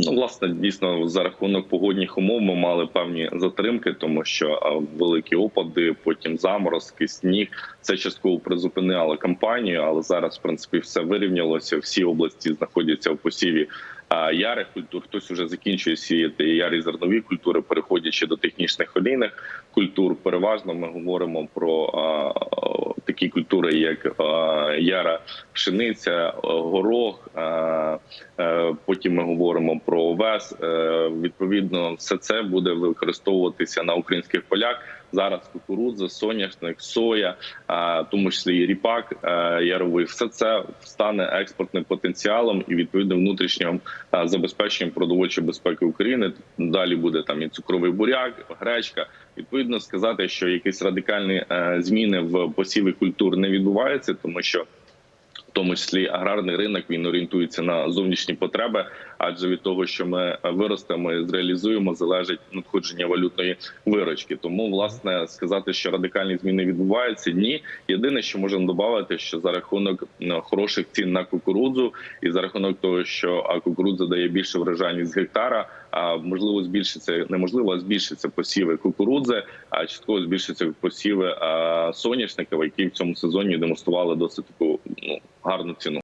Ну, власне, дійсно, за рахунок погодних умов ми мали певні затримки, тому що великі опади, потім заморозки, сніг. Це частково призупиняло кампанію, але зараз, в принципі, все вирівнялося. Всі області знаходяться в посіві ярих культур. Хтось вже закінчує сіяти ярі зернові культури, переходячи до технічних олійних культур. Переважно ми говоримо про такі культури, як яра пшениця, горох. Е, Потім ми говоримо про овес. Е, Відповідно, все це буде використовуватися на українських полях. Зараз кукурудза, соняшник, соя, тому числі і ріпак е, яровий. Все це стане експортним потенціалом і відповідно внутрішнім е, забезпеченням продовольчої безпеки України. Далі буде там і цукровий буряк, гречка. Відповідно, сказати, що якісь радикальні е, зміни в посіві культур не відбуваються, тому що в тому числі аграрний ринок він орієнтується на зовнішні потреби, адже від того, що ми виростемо і зреалізуємо, залежить надходження валютної виручки. Тому, власне, сказати, що радикальні зміни відбуваються, ні. Єдине, що можемо додати, що за рахунок хороших цін на кукурудзу, і за рахунок того, що кукурудза дає більше врожайність з гектара, а можливо збільшиться неможливо, а збільшиться посіви кукурудзи, а частково збільшиться посіви соняшників, які в цьому сезоні демонстрували досить таку ну гарну ціну.